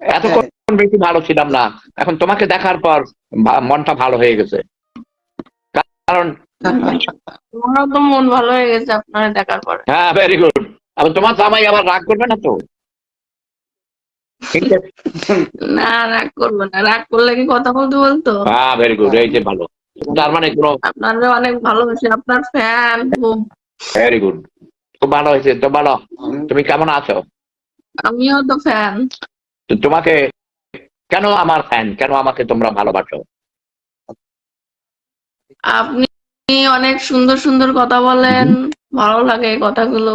এতক্ষণ বেশি ভালো ছিলাম না। এখন তোমাকে দেখার পর মনটা ভালো হয়ে গেছে। কারণ আমারও তো মন ভালো হয়ে গেছে আপনারা দেখার পরে। হ্যাঁ ভেরি গুড আবার তোমার জামাই আবার রাগ করবে না তো? না রাগ করব না। রাগ করলে কি কথা বলতে বলতো? হ্যাঁ ভেরি গুড এই যে ভালো। তার মানে কোনো আপনারা অনেক ভালোবাসি আপনার ফ্যান খুব। ভেরি গুড খুব ভালো হয়েছে। তো ভালো তুমি কেমন আছো? আমিও তো ফ্যান তো তোমাকে কেন আমার ফ্যান কেন আমাকে তোমরা ভালোবাসো? আপনি অনেক সুন্দর সুন্দর কথা বলেন ভালো লাগে কথাগুলো।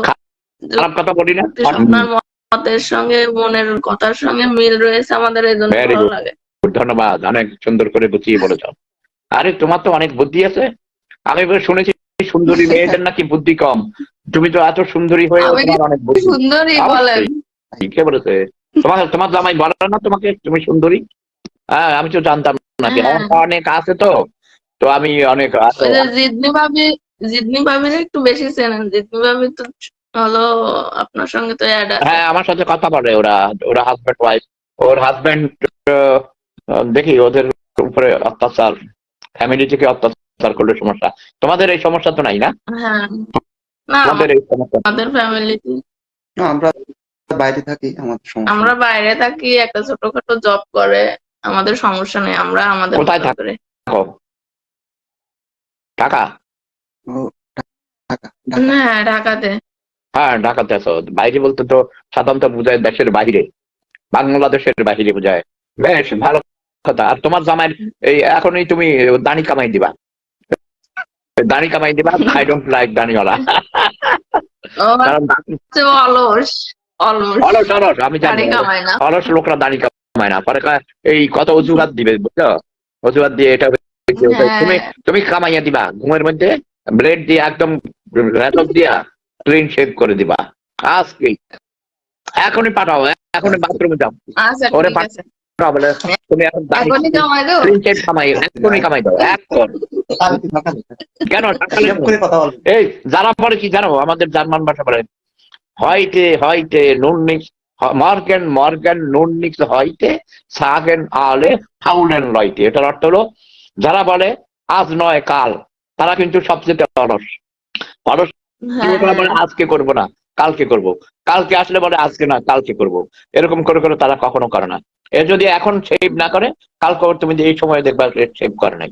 খারাপ কথা বলি না। আপনার মতের সঙ্গে মনের কথার সঙ্গে মিল রয়েছে আমাদের এই জন্য ভালো লাগে। ধন্যবাদ। অনেক সুন্দর করে বুঝিয়ে বলেছ। আরে তোমার তো অনেক বুদ্ধি আছে। আমি শুনেছি সুন্দরী মেয়েদের নাকি বুদ্ধি কম। তুমি তো এত সুন্দরী হয়ে অনেক বুদ্ধি। সুন্দরই বলেন। কে বলেছে। তোমার তোমার জামাই বলে না তোমাকে? তুমি সুন্দরী? হ্যাঁ আমি তো জানতাম না কি। আমার তো অনেক আছে তো। তো আমি অনেক যে জিদনি ভাবি জিদনি ভাবির একটু বেশি চেনেন। জিদনি ভাবি তো হলো আপনার সঙ্গে তো অ্যাড হ্যাঁ আমার সাথে কথা বলে ওরা। ওরা হাজব্যান্ড ওয়াইফ ওর হাজব্যান্ড দেখি ওদের উপরে অত্যাচার। ফ্যামিলি থেকে অত্যাচার করলে সমস্যা। তোমাদের এই সমস্যা তো নাই না? হ্যাঁ। না এই সমস্যা। আমাদের ফ্যামিলিতে আমরা বাইরে থাকি আমাদের সমস্যা আমরা বাইরে থাকি একটা ছোটখাটো জব করে আমাদের সমস্যা নেই আমরা আমাদের কোথায় থাকো? ঢাকা? ও, ঢাকা ঢাকা। না ঢাকাতে। হ্যাঁ ঢাকাতে আছো। বাইরে বলতে তো সাধারণত বোঝায় দেশের বাইরে। বাংলাদেশের বাইরে বোঝায়। বেশ ভালো কথা। আর তোমার জামাইয়ের এই এখনই তুমি দাড়ি কামাই দিবা। দাড়ি কামাই দিবা আই ডোন্ট লাইক অলস। অলস। অলস আমি জানি। অলস লোকরা দাড়ি কামায় না। পরে এই কত অজুহাত দিবে বুঝছ? অজুহাত দিয়ে এটা হয়েছে। তুমি হ্যাঁ। তুমি কামাইয়া দিবা ঘুমের মধ্যে ব্লেড দিয়ে একদম রেতক দিয়া ক্লিন শেভ করে দিবা। আজকে এখনই পাঠাও এখনই বাথরুমে যাও। আচ্ছা ওরে ঠিক পাঠাও বলে তুমি এখন ক্লিন শেভ কামাই এখনই কামাই দাও এখন? কেন? এই যারা পরে কি জানো? আমাদের জার্মান ভাষা বলে নুন নিক্স মর্গেন মর্গেন নুন নিক্স হইতে সাগেন আলে ফাউলেন লইতে। এটার অর্থ হলো যারা বলে আজ নয় কাল। তারা কিন্তু সবচেয়ে অলস অলস হ্যাঁ। বলে আজকে করব না কালকে করব। কালকে আসলে বলে আজকে না কালকে করব। এরকম করে করে তারা কখনো করে না। এ যদি এখন সেভ না করে কালকে তুমি যে এই সময় দেখবা সেভ করে নাই?